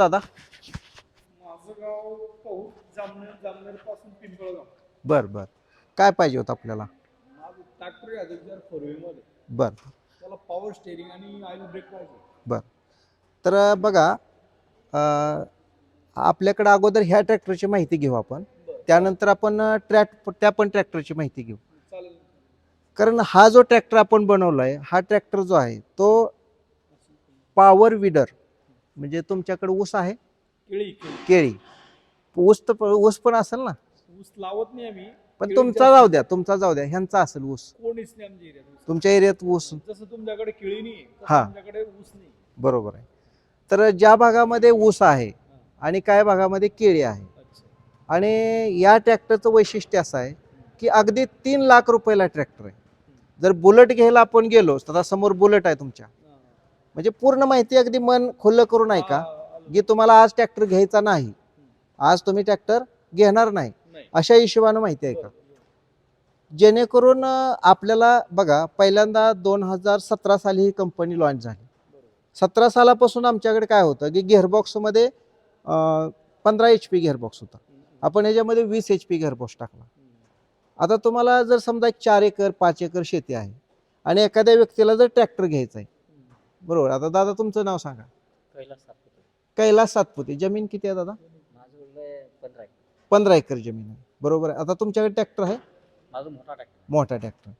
दादा माझं गाव जामनेर जामनेरपासून पिंपळगाव. बर बर. काय पाहिजे होतं आपल्याला? माझं ट्रॅक्टर आहे हजार फोरमध्ये बर. त्याला पॉवर स्टेरिंग आणि ऑइल ब्रेक पाहिजे. बर. तर बघा अं, आपल्याकडं अगोदर ह्या ट्रॅक्टरची माहिती घेऊ आपण. बरं. त्यानंतर आपण ट्रॅक त्या पण ट्रॅक्टरची माहिती घेऊ. चालेल. कारण हा जो ट्रॅक्टर आपण बनवला आहे हा ट्रॅक्टर जो आहे तो पॉवर विडर म्हणजे तुमच्याकडे ऊस आहे? केळी केळी. केळी. ऊस तर ऊस पण असेल ना? ऊस लावत नाही आम्ही. पण तुमचा जाऊ द्या तुमचा जाऊ द्या ह्यांचा असेल ऊस. कोणीच नाही आमच्या एरियात तुमच्या एरियात ऊस? जसं तुमच्याकडे केळी नाही तसं हा. ऊस नाही. बरोबर आहे. तर ज्या भागामध्ये ऊस आहे आणि काय भागामध्ये केळी आहे? अच्छा. आणि या ट्रॅक्टरचं वैशिष्ट्य असं आहे की अगदी तीन लाख रुपयाला ट्रॅक्टर आहे. जर बुलेट घ्यायला आपण गेलो तर आता समोर बुलेट आहे तुमच्या. म्हणजे पूर्ण माहिती अगदी मन खुल्लं करून ऐका. की तुम्हाला आज ट्रॅक्टर घ्यायचा नाही आज तुम्ही ट्रॅक्टर घेणार नाही अशा हिशोबानं माहिती आहे का. जेणेकरून आपल्याला बघा पहिल्यांदा दोन हजार सतरा साली ही कंपनी लॉन्च झाली. सतरा सालापासून आमच्याकडे काय होतं की गिअरबॉक्समध्ये पंधरा एच पी गिअरबॉक्स होता आपण याच्यामध्ये वीस एच पी गिअरबॉक्स टाकला आता तुम्हाला जर समजा एक चार एकर पाच एकर शेती आहे आणि एखाद्या व्यक्तीला जर ट्रॅक्टर घ्यायचा आहे बरोबर. आता दादा तुमचं नाव सांगा. कैलास सातपुते. कैलास सातपुते. जमीन किती आहे दादा? माझं वडील पंधरा आहे पंधरा एकर जमीन आहे. बरोबर आहे. आता तुमच्याकडे ट्रॅक्टर आहे? माझं मोठा ट्रॅक्टर. मोठा ट्रॅक्टर.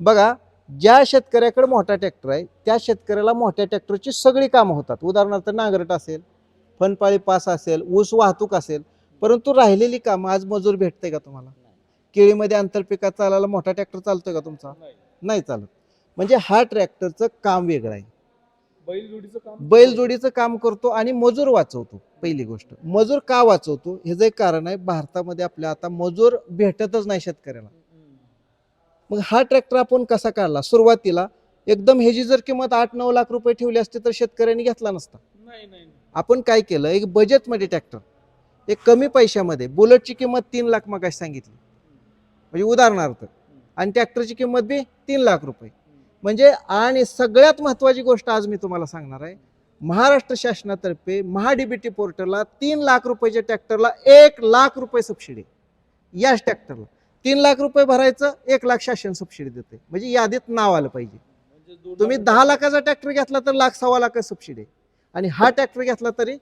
बघा ज्या शेतकऱ्याकडे मोठा ट्रॅक्टर आहे त्या शेतकऱ्याला मोठ्या ट्रॅक्टरची सगळी कामं होतात. उदाहरणार्थ नांगरट असेल फनपाळी पास असेल ऊस वाहतूक असेल परंतु राहिलेली कामं आज मजूर भेटते का तुम्हाला? केळीमध्ये आंतरपिकात चालायला मोठा ट्रॅक्टर चालतोय का तुमचा. नाही चालत. म्हणजे हा ट्रॅक्टरचं काम वेगळं आहे. बैलजोडीचं काम बैलजोडीचं काम करतो आणि मजूर वाचवतो पहिली गोष्ट. मजूर का वाचवतो? ह्याचं एक कारण आहे भारतामध्ये आपल्या आता मजूर भेटतच नाही शेतकऱ्याला. मग हा ट्रॅक्टर आपण कसा काढला? सुरुवातीला एकदम ह्याची जर किंमत आठ नऊ लाख रुपये ठेवली असती तर शेतकऱ्यांनी घेतला नसता. नाही नाही नाही. आपण काय केलं? एक बजेटमध्ये ट्रॅक्टर एक कमी पैशामध्ये बुलेटची किंमत तीन लाख मग सांगितली? म्हणजे उदाहरणार्थ. आणि ट्रॅक्टरची किंमत बी तीन लाख रुपये. म्हणजे आणि सगळ्यात महत्वाची गोष्ट आज मी तुम्हाला सांगणार आहे. महाराष्ट्र शासनातर्फे महाडीबीटी पोर्टलला तीन लाख रुपयाच्या ट्रॅक्टरला एक लाख रुपये सबसिडी याच ट्रॅक्टरला. तीन लाख रुपये भरायचं एक लाख शासन सबसिडी देते म्हणजे यादीत नाव आलं पाहिजे. म्हणजे तुम्ही दहा लाखाचा ट्रॅक्टर घेतला तर लाख सव्वा लाख सबसिडी आणि हा ट्रॅक्टर घेतला तरी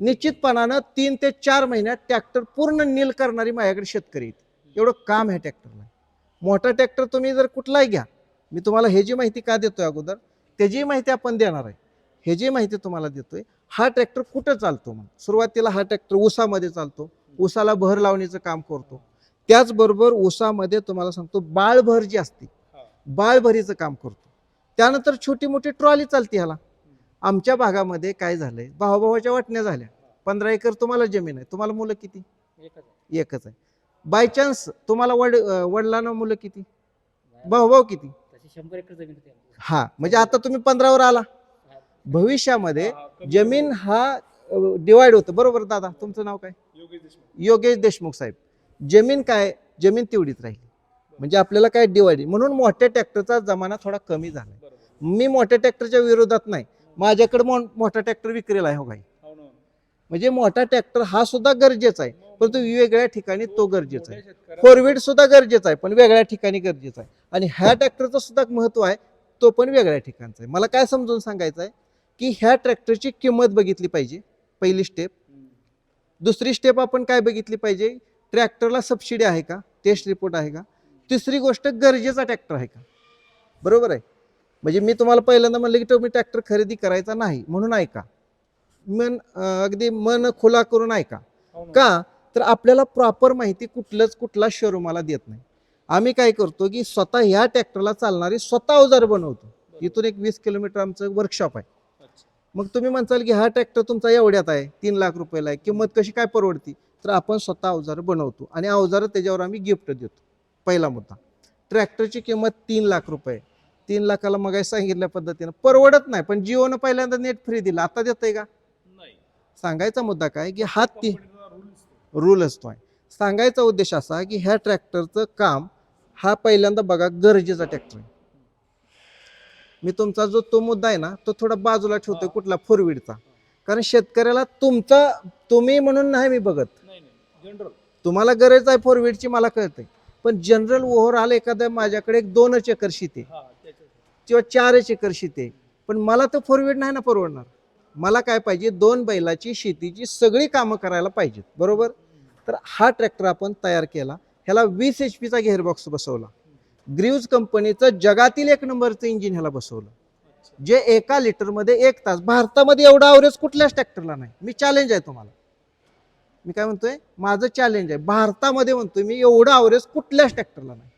निश्चितपणानं तीन ते चार महिन्यात ट्रॅक्टर पूर्ण नील करणारी माझ्याकडे शेतकरी आहेत. एवढं काम आहे ट्रॅक्टरला. मोठा ट्रॅक्टर तुम्ही जर कुठलाही घ्या मी तुम्हाला हे जी माहिती का देतोय अगोदर त्याची माहिती आपण देणार आहे हे जी माहिती तुम्हाला देतोय हा ट्रॅक्टर कुठं चालतो मग? सुरुवातीला हा ट्रॅक्टर ऊसामध्ये चालतो ऊसाला भर लावणीचं काम करतो. त्याचबरोबर ऊसामध्ये तुम्हाला सांगतो बाळभर जी असते. बाळभरीचं काम करतो. त्यानंतर छोटी मोठी ट्रॉली चालते ह्याला. आमच्या भागामध्ये काय झालंय भावाभावाच्या वाटण्या झाल्या. पंधरा एकर तुम्हाला जमीन आहे तुम्हाला मुलं किती? एकच आहे. बाय चान्स तुम्हाला वड वडिलांना मुलं किती? भाऊभाऊ किती? शंभर एकर जमीन होती आमची. हा म्हणजे आता तुम्ही पंधरावर आला. भविष्यामध्ये हा, कमी जमीन हा डिवाइड होतं. बरोबर दादा तुमचं नाव काय? योगेश देशमुख. योगेश देशमुख साहेब. जमीन काय? जमीन तेवढीच राहिली. म्हणजे आपल्याला काय डिवाइड? म्हणून मोठ्या ट्रॅक्टरचा जमाना थोडा कमी झाला बरोबर. मी मोठ्या ट्रॅक्टरच्या विरोधात नाही. माझ्याकडे मो- मोठा ट्रॅक्टर विक्रीला आहे हो काही हो ना, हो. म्हणजे मोठा ट्रॅक्टर हा सुद्धा गरजेचा आहे. परंतु वेगवेगळ्या ठिकाणी तो गरजेचा आहे. मोठ्या शेतकऱ्याला- फोर व्हील सुद्धा गरजेचा आहे पण वेगळ्या ठिकाणी गरजेचा आहे. आणि ह्या ट्रॅक्टरचं सुद्धा महत्त्व आहे तो पण वेगळ्या ठिकाणचा आहे. मला काय समजून सांगायचं आहे की ह्या ट्रॅक्टरची किंमत बघितली पाहिजे पहिली स्टेप. दुसरी स्टेप आपण काय बघितली पाहिजे ट्रॅक्टरला सबसिडी आहे का? टेस्ट रिपोर्ट आहे का? तिसरी गोष्ट गरजेचा ट्रॅक्टर आहे का? बरोबर आहे? म्हणजे मी तुम्हाला पहिल्यांदा म्हणलं की तुम्ही ट्रॅक्टर खरेदी करायचा नाही म्हणून ऐका मन अगदी मन खुला करून ऐका हो. का? तर आपल्याला प्रॉपर माहिती कुठलंच कुठला शोरूमाला देत नाही. आम्ही काय करतो की स्वतः ह्या ट्रॅक्टरला चालणारी स्वतः अवजार बनवतो. इथून एक वीस किलोमीटर आमचं वर्कशॉप आहे. मग तुम्ही म्हणताल की हा ट्रॅक्टर तुमचा एवढ्यात आहे तीन लाख रुपयाला आहे किंमत कशी काय परवडती? तर आपण स्वतः अवजारं बनवतो आणि अवजारं त्याच्यावर आम्ही गिफ्ट देतो. पहिला मुद्दा. ट्रॅक्टरची किंमत तीन लाख रुपये तीन लाखाला मग सांगितल्या पद्धतीनं. परवडत नाही पण जिओनं पहिल्यांदा नेट फ्री दिला. आता देतंय का? नाही. सांगायचा मुद्दा काय की हा ती. रूल असतो. आहे सांगायचा उद्देश असा की ह्या ट्रॅक्टरचं काम हा पहिल्यांदा बघा गरजेचा ट्रॅक्टर आहे. मी तुमचा जो तो मुद्दा आहे ना तो थोडा बाजूला ठेवतोय. कुठला फोर व्हीलचा कारण शेतकऱ्याला तुमचा तुम्ही म्हणून नाही मी बघत. जनरल तुम्हाला गरज आहे फोर व्हीलची मला कळतंय. पण जनरल ओव्हरऑल एखाद्या माझ्याकडे एक दोनच एकर शेती आहे. हा किंवा चारच एकर शेती आहे. पण मला तर फोर व्हील नाही ना परवडणार. मला काय पाहिजे दोन बैलाची शेतीची सगळी कामं करायला पाहिजेत. बरोबर? तर हा ट्रॅक्टर आपण तयार केला. ह्याला वीस एच पीचा गेअरबॉक्स बसवला. ग्रीव्ज कंपनीचं जगातील एक नंबरचं इंजिन ह्याला बसवलं. जे एका लिटरमध्ये एक तास भारतामध्ये एवढा अवरेज कुठल्याच ट्रॅक्टरला नाही. मी चॅलेंज आहे तुम्हाला. मी काय म्हणतोय? माझं चॅलेंज आहे. भारतामध्ये म्हणतोय मी एवढं अवरेज कुठल्याच ट्रॅक्टरला नाही.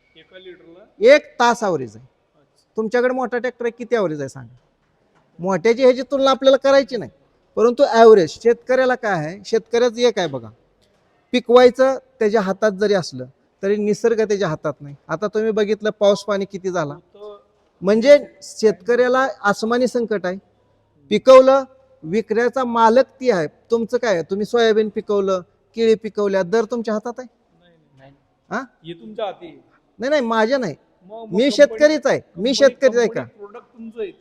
एका तास अवरेज आहे. तुमच्याकडे मोठा ट्रॅक्टर आहे किती ॲव्हरेज आहे सांगा. मोठ्याची ह्याची तुलना आपल्याला करायची नाही. परंतु ॲव्हरेज शेतकऱ्याला काय आहे? शेतकऱ्याचं एक आहे बघा. पिकवायचं त्याच्या हातात जरी असलं तरी निसर्ग त्याच्या हातात नाही. आता तुम्ही बघितलं पाऊस पाणी किती झाला. म्हणजे शेतकऱ्याला आसमानी संकट आहे. पिकवलं विकण्याचा मालक ती आहे. तुमचं काय आहे? तुम्ही सोयाबीन पिकवलं केळी पिकवल्या दर तुमच्या हातात आहे? नाही नाही. हा तुमच्या हाती आहे. नाही नाही माझ्या नाही. मी शेतकरीच आहे. मी शेतकरीच आहे का?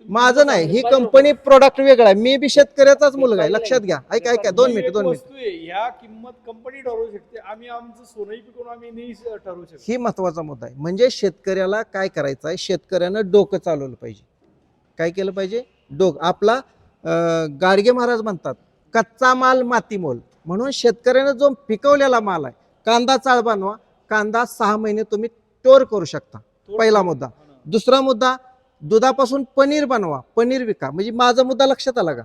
माझं नाही. ही. कंपनी प्रोडक्ट वेगळा आहे. मी बी शेतकऱ्याचाच मुलगा आहे. लक्षात घ्या. ऐका ऐका. दोन मिनिट दोन मिनिट. ह्या किंमत कंपनी ठरवू शकते. आम्ही आमचं सोनही पिकवून आम्ही नाही ठरवू शकतो. ही महत्त्वाचा मुद्दा आहे. म्हणजे शेतकऱ्याला काय करायचं आहे? शेतकऱ्यानं डोकं चालवलं पाहिजे. काय केलं पाहिजे? डोक आपला गाडगे महाराज म्हणतात कच्चा माल माती मोल म्हणून शेतकऱ्यानं जो पिकवलेला माल आहे कांदा चाळ बनवा. कांदा सहा महिने तुम्ही स्टोअर करू शकता. पहिला मुद्दा. दुसरा मुद्दा दुधापासून पनीर बनवा पनीर विका. म्हणजे माझा मुद्दा लक्षात आला का?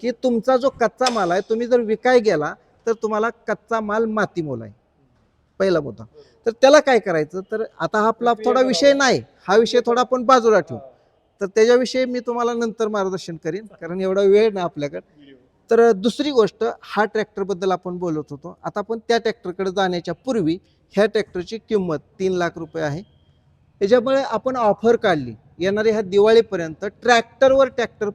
की तुमचा जो कच्चा माल आहे तुम्ही जर विकाय गेला तर तुम्हाला कच्चा माल माती मोल आहे. पहिला मुद्दा. तर त्याला काय करायचं? तर आता हा आपला थोडा विषय नाही. हा विषय थोडा आपण बाजूला ठेवू. तर त्याच्याविषयी मी तुम्हाला नंतर मार्गदर्शन करीन कारण एवढा वेळ नाही आपल्याकडे. तर दुसरी गोष्ट हा ट्रॅक्टरबद्दल आपण बोलत होतो. आता आपण त्या ट्रॅक्टरकडे जाण्याच्या पूर्वी ह्या ट्रॅक्टरची किंमत तीन लाख रुपये आहे. त्याच्यामुळे आपण ऑफर काढली. येणाऱ्या ह्या दिवाळीपर्यंत ट्रॅक्टरवर ट्रॅक्टर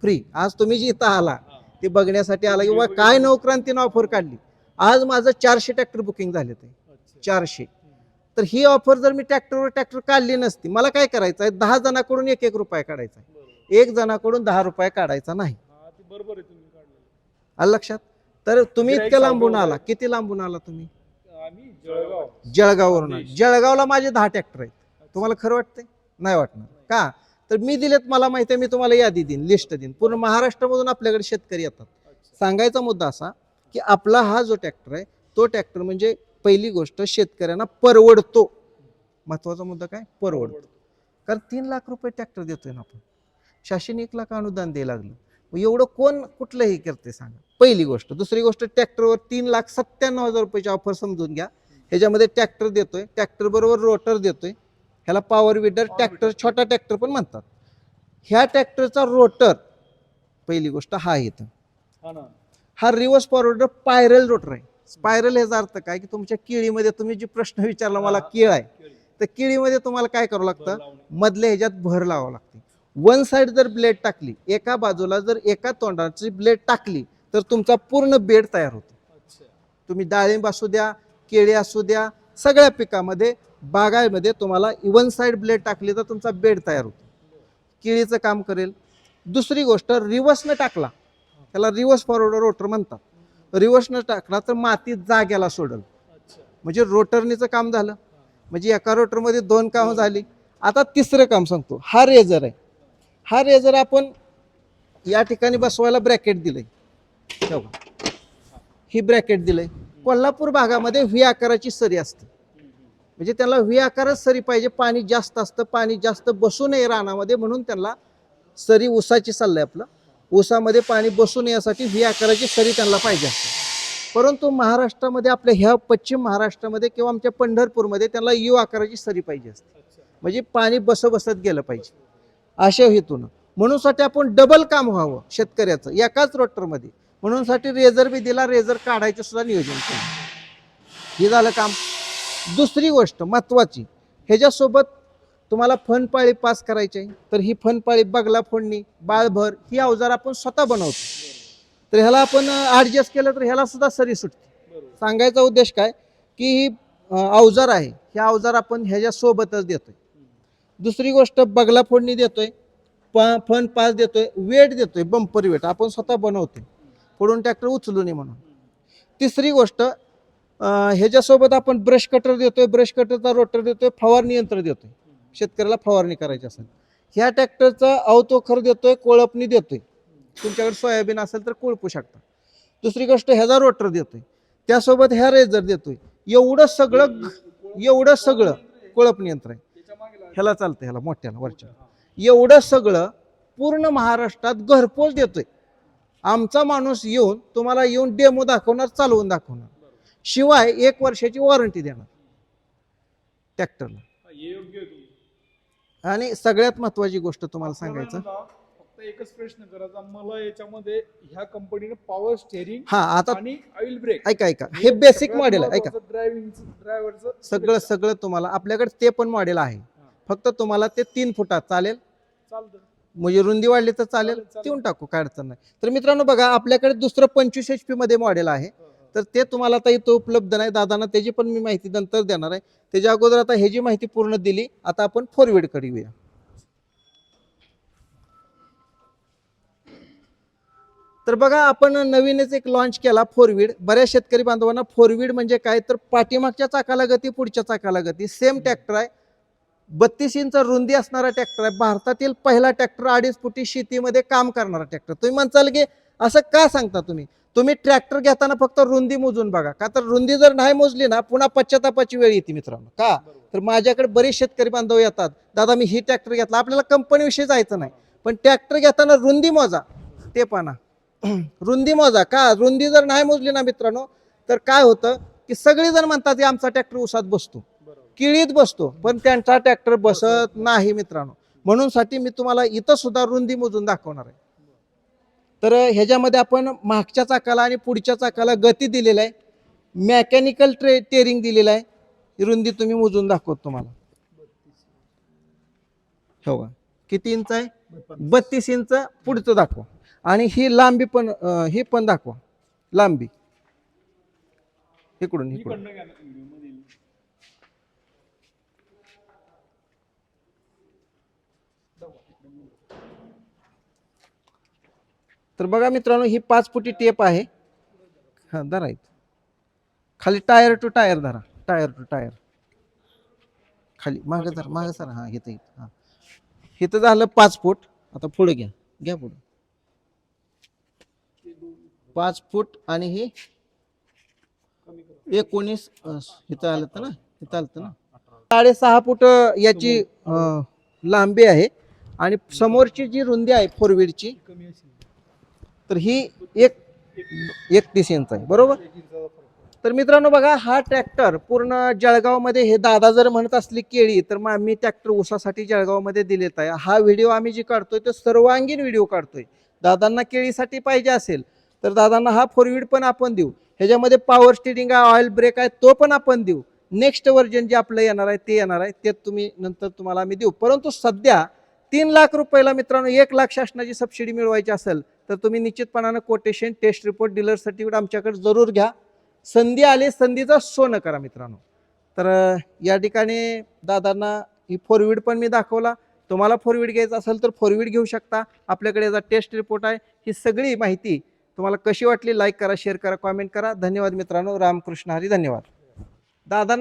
फ्री आज तुम्ही जी इथं आला. ते बघण्यासाठी आला. किंवा काय नवक्रांतीनं ऑफर काढली. आज माझं चारशे ट्रॅक्टर बुकिंग झाले ते. चारशे. तर ही ऑफर जर मी ट्रॅक्टरवर ट्रॅक्टर काढली नसती मला काय करायचं आहे दहा जणांकडून एक एक रुपये काढायचा आहे. एक जणाकडून दहा रुपये काढायचा नाही. आलं लक्षात? तर तुम्ही इतक्या लांबून आला. किती लांबून आला तुम्ही? जळगाव. जळगाववरून. जळगावला माझे दहा ट्रॅक्टर आहेत. तुम्हाला खरं वाटतंय? नाही वाटणार. का? तर मी दिलेत मला माहिती आहे मी तुम्हाला यादी देईन लिस्ट देईन. पूर्ण महाराष्ट्रामधून आपल्याकडे शेतकरी येतात. सांगायचा मुद्दा असा की आपला हा जो ट्रॅक्टर आहे तो ट्रॅक्टर म्हणजे पहिली गोष्ट शेतकऱ्यांना परवडतो. महत्त्वाचा मुद्दा काय? परवडतो. कारण तीन लाख रुपये ट्रॅक्टर देतोय ना आपण. शासन एक लाख अनुदान द्यायला लागलं. मग एवढं कोण कुठलंही करते सांगा. पहिली गोष्ट. दुसरी गोष्ट ट्रॅक्टरवर तीन लाख सत्त्याण्णव हजार रुपयाची ऑफर समजून घ्या. ह्याच्यामध्ये ट्रॅक्टर देतोय ट्रॅक्टर बरोबर रोटर देतोय. ह्याला पॉवर विडर ट्रॅक्टर छोटा ट्रॅक्टर पण म्हणतात. ह्या ट्रॅक्टरचा रोटर पहिली गोष्ट हा इथं. हा रिव्हर्स फॉरवर्ड पायरल रोटर आहे. स्पायरल ह्याचा अर्थ काय? की तुमच्या केळीमध्ये तुम्ही जे प्रश्न विचारला मला. केळ आहे. तर केळीमध्ये तुम्हाला काय करावं लागतं. मधल्या ह्याच्यात भर लावावं लागते. वन साइड जर ब्लेड टाकली एका बाजूला जर एका तोंडाची ब्लेड टाकली तर तुमचा पूर्ण बेड तयार होतो. तुम्ही डाळिंब असू द्या केळी असू द्या सगळ्या पिकामध्ये बागायमध्ये तुम्हाला इवन साईड ब्लेड टाकली तर तुमचा बेड तयार होतो. केळीचं काम करेल. दुसरी गोष्ट रिव्हर्सनं टाकला त्याला रिव्हर्स फॉरवर्ड रोटर म्हणतात. रिव्हर्सनं टाकला तर माती जाग्याला सोडल. म्हणजे रोटरनीचं काम झालं. म्हणजे एका रोटरमध्ये दोन कामं झाली. आता तिसरं काम सांगतो. हा रेझर आहे. हा रेझर आपण या ठिकाणी बसवायला ब्रॅकेट दिलंय. तेव्हा ही ब्रॅकेट दिलंय. कोल्हापूर भागामध्ये व्ही आकाराची सरी असते. म्हणजे त्याला व्ही आकारच सरी पाहिजे. पाणी जास्त असतं पाणी जास्त बसू नये रानामध्ये म्हणून त्यांना सरी ऊसाची आहे आपलं. ऊसामध्ये पाणी बसू नये यासाठी व्ही आकाराची सरी त्यांना पाहिजे असते. परंतु महाराष्ट्रामध्ये आपल्या ह्या पश्चिम महाराष्ट्रामध्ये किंवा आमच्या पंढरपूरमध्ये त्यांना यू आकाराची सरी पाहिजे असते. म्हणजे पाणी बस बसत गेलं पाहिजे. अशा हेतून. म्हणूनसाठी आपण डबल काम व्हावं शेतकऱ्याचं. एकाच रोटरमध्ये म्हणूनसाठी रेझर बी दिला रेझर काढायचं सुद्धा नियोजन केलं. हे झालं काम. दुसरी गोष्ट महत्त्वाची ह्याच्यासोबत तुम्हाला फनपाळी पास करायची आहे तर ही फनपाळी बगला फोडणी बाळभर ही अवजार आपण स्वतः बनवतो. तर ह्याला आपण ॲडजस्ट केलं तर ह्याला सुद्धा सरी सुटते. सांगायचा उद्देश काय? की ही अवजार आहे हे अवजार आपण ह्याच्या सोबतच देतोय. दुसरी गोष्ट बगला फोडणी देतोय प फन पास देतोय वेट देतोय बंपर वेट आपण स्वतः बनवतोय. पुढून ट्रॅक्टर उचलू नये म्हणून. तिसरी गोष्ट ह्याच्यासोबत आपण ब्रश कटर देतोय ब्रश कटरचा रोटर देतोय फवारणी यंत्र देतोय. शेतकऱ्याला फवारणी करायची असेल. ह्या ट्रॅक्टरचा अवतोखर देतोय कोळपणी देतोय. तुमच्याकडे सोयाबीन असेल तर कोळपू शकता. दुसरी गोष्ट ह्याचा रोटर देतोय. त्यासोबत ह्या रेजर देतोय. एवढं सगळं एवढं सगळं कोळपणी यंत्र आहे. ह्याला चालतं ह्याला मोठ्याला वरच्या. एवढं सगळं पूर्ण महाराष्ट्रात घरपोच देतोय. आमचा माणूस येऊन तुम्हाला येऊन डेमो दाखवणार चालवून दाखवणार. शिवाय एक वर्षाची वॉरंटी देणार. ट्रॅक्टरला. आणि सगळ्यात महत्वाची गोष्ट तुम्हाला सांगायचं. फक्त एकच प्रश्न करायचा मला याच्यामध्ये ह्या कंपनीने पॉवर स्टेअरिंग हा आता आणि ऑइल ब्रेक ऐका ऐका. हे बेसिक मॉडेल आहे ऐका. ड्रायव्हिंग ड्रायव्हरचं सगळं सगळं तुम्हाला आपल्याकडे ते पण मॉडेल आहे. फक्त तुम्हाला ते तीन फुटात चालेल. चालतं. म्हणजे रुंदी वाढली तर चालेल. देऊन टाकू काय अडचण नाही. तर मित्रांनो बघा आपल्याकडे दुसरं पंचवीस एच पी मध्ये मॉडेल आहे. तर ते तुम्हाला आता इथं उपलब्ध नाही. दादांना त्याची पण मी माहिती नंतर देणार आहे. त्याच्या अगोदर आता ह्याची माहिती पूर्ण दिली आता आपण फॉरवर्ड येऊया. तर बघा आपण नवीनच एक लॉन्च केला फोरवीड बऱ्याच शेतकरी बांधवांना फोरवीड म्हणजे काय? तर पाठीमागच्या चाकाला गती पुढच्या चाकाला गती. सेम ट्रॅक्टर आहे. बत्तीस इंच रुंदी असणारा ट्रॅक्टर आहे. भारतातील पहिला ट्रॅक्टर अडीच फुटी शेतीमध्ये काम करणारा ट्रॅक्टर तुम्ही म्हणचाल की असं का सांगता तुम्ही? तुम्ही ट्रॅक्टर घेताना फक्त रुंदी मोजून बघा. का तर रुंदी जर नाही मोजली ना पुन्हा पश्चातापाची वेळ येते मित्रांनो. का? तर माझ्याकडे बरेच शेतकरी बांधव येतात. दादा मी ही ट्रॅक्टर घेतला. आपल्याला कंपनीविषयी जायचं नाही. पण ट्रॅक्टर घेताना रुंदी मोजा. ते पाना. रुंदी मोजा. का? रुंदी जर नाही मोजली ना मित्रांनो तर काय होतं की सगळेजण म्हणतात की आमचा ट्रॅक्टर उसात बसतो. किळीत बसतो. पण त्यांचा ट्रॅक्टर बसत नाही मित्रांनो. म्हणून साठी मी तुम्हाला इथं सुद्धा रुंदी मोजून दाखवणार आहे. तर ह्याच्यामध्ये आपण मागच्या चाकाला आणि पुढच्या चाकाला गती दिलेला आहे. मेकॅनिकल ट्रे टेरिंग दिलेलं आहे. रुंदी तुम्ही मोजून दाखवत तुम्हाला. हो का? किती इंच आहे? बत्तीस इंच. पुढचं दाखवा. आणि ही लांबी पण ही पण दाखवा. लांबी. इकडून इकडून इकडनं घ्या ना व्हिडिओमध्ये येईल. तर बघा मित्रांनो ही पाच फुटी टेप आहे. हा धरा इथं. खाली टायर टू टायर धरा. Tyre to tyre. खाली मागे धरा मागं सर हा इथं इथं. हा. इथं झालं पाच फूट. आता पुढे घ्या. घ्या पुढे. पाच फूट आणि हे एकोणीस इथं आलं तर ना? इथं आलं ना? साडेसहा फूट याची लांबी आहे. आणि समोरची जी रुंदी आहे फोर व्हीलची कमी तर ही एक एकतीस इंच आहे बरोबर? तर मित्रांनो बघा हा ट्रॅक्टर पूर्ण जळगावमध्ये हे दादा जर म्हणत असली केळी तर मग आम्ही ट्रॅक्टर ऊसासाठी जळगावमध्ये दिलेत आहे. हा व्हिडिओ आम्ही जी काढतोय तो सर्वांगीण व्हिडिओ काढतोय. दादांना केळीसाठी पाहिजे असेल तर दादांना हा फोर व्हीड पण आपण देऊ. ह्याच्यामध्ये पॉवर स्टिरिंग आहे ऑइल ब्रेक आहे तो पण आपण देऊ. नेक्स्ट व्हर्जन जे आपलं येणार आहे ते येणार आहे ते तुम्ही नंतर तुम्हाला आम्ही देऊ. परंतु सध्या तीन लाख रुपयाला मित्रांनो एक लाख शासनाची सबसिडी मिळवायची असेल तर तुम्ही निश्चितपणानं quotation test report dealer certificate आमच्याकडे जरूर घ्या. संधी आली संधीचा सोनं करा मित्रांनो. तर या ठिकाणी दादांना ही फोर व्हीड पण मी दाखवला. तुम्हाला फोर व्हीड घ्यायचं असेल तर फोर व्हीड घेऊ शकता. आपल्याकडे याचा टेस्ट रिपोर्ट आहे. ही सगळी माहिती तुम्हाला कशी वाटली लाईक करा शेअर करा कॉमेंट करा. धन्यवाद मित्रांनो. रामकृष्ण हरी धन्यवाद. दादा